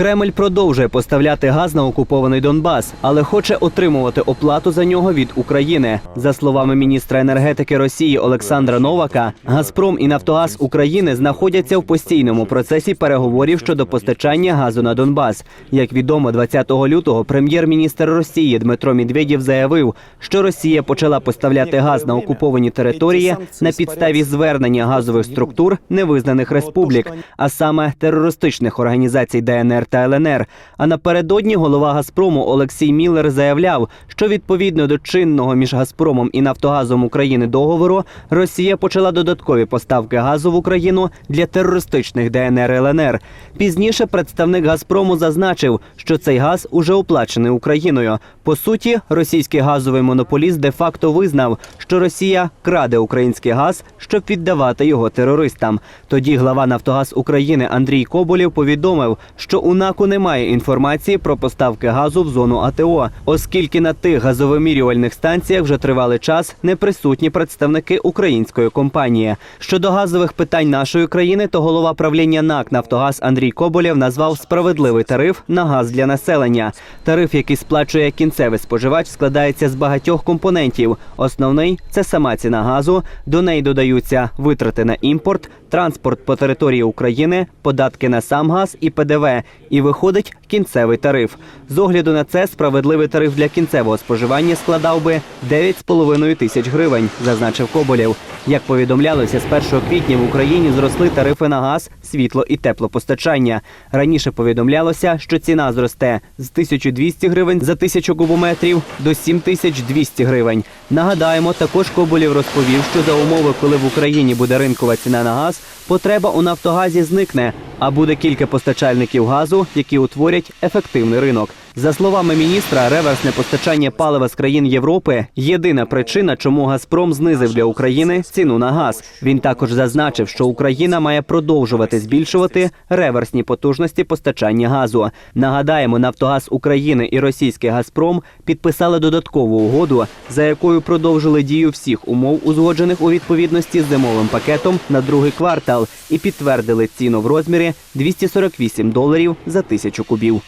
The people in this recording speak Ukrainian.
Кремль продовжує поставляти газ на окупований Донбас, але хоче отримувати оплату за нього від України. За словами міністра енергетики Росії Олександра Новака, Газпром і Нафтогаз України знаходяться в постійному процесі переговорів щодо постачання газу на Донбас. Як відомо, 20 лютого прем'єр-міністр Росії Дмитро Медведєв заявив, що Росія почала поставляти газ на окуповані території на підставі звернення газових структур невизнаних республік, а саме терористичних організацій ДНР та ЛНР. А напередодні голова Газпрому Олексій Міллер заявляв, що відповідно до чинного між Газпромом і Нафтогазом України договору Росія почала додаткові поставки газу в Україну для терористичних ДНР ЛНР. Пізніше представник Газпрому зазначив, що цей газ уже оплачений Україною. По суті, російський газовий монополіст де-факто визнав, що Росія краде український газ, щоб віддавати його терористам. Тоді глава Нафтогаз України Андрій Коболєв повідомив, що у НАКу немає інформації про поставки газу в зону АТО, оскільки на тих газовимірювальних станціях вже тривалий час не присутні представники української компанії. Щодо газових питань нашої країни, то голова правління НАК Нафтогаз Андрій Коболєв назвав справедливий тариф на газ для населення. Тариф, який сплачує кінцевий споживач, складається з багатьох компонентів. Основний це сама ціна газу. До неї додаються витрати на імпорт, транспорт по території України, податки на сам газ і ПДВ. І виходить кінцевий тариф. З огляду на це справедливий тариф для кінцевого споживання складав би 9,5 тисяч гривень, зазначив Коболєв. Як повідомлялося, з 1 квітня в Україні зросли тарифи на газ, світло і теплопостачання. Раніше повідомлялося, що ціна зросте з 1200 гривень за тисячу кубометрів до 7200 гривень. Нагадаємо, також Коболєв розповів, що за умови, коли в Україні буде ринкова ціна на газ, потреба у Нафтогазі зникне, а буде кілька постачальників газу, які утворять ефективний ринок. За словами міністра, реверсне постачання палива з країн Європи єдина причина, чому Газпром знизив для України ціну на газ. Він також зазначив, що Україна має продовжувати збільшувати реверсні потужності постачання газу. Нагадаємо, Нафтогаз України і російський Газпром підписали додаткову угоду, за якою продовжили дію всіх умов, узгоджених у відповідності з зимовим пакетом на другий квартал, і підтвердили ціну в розмірі 248 доларів за тисячу кубів.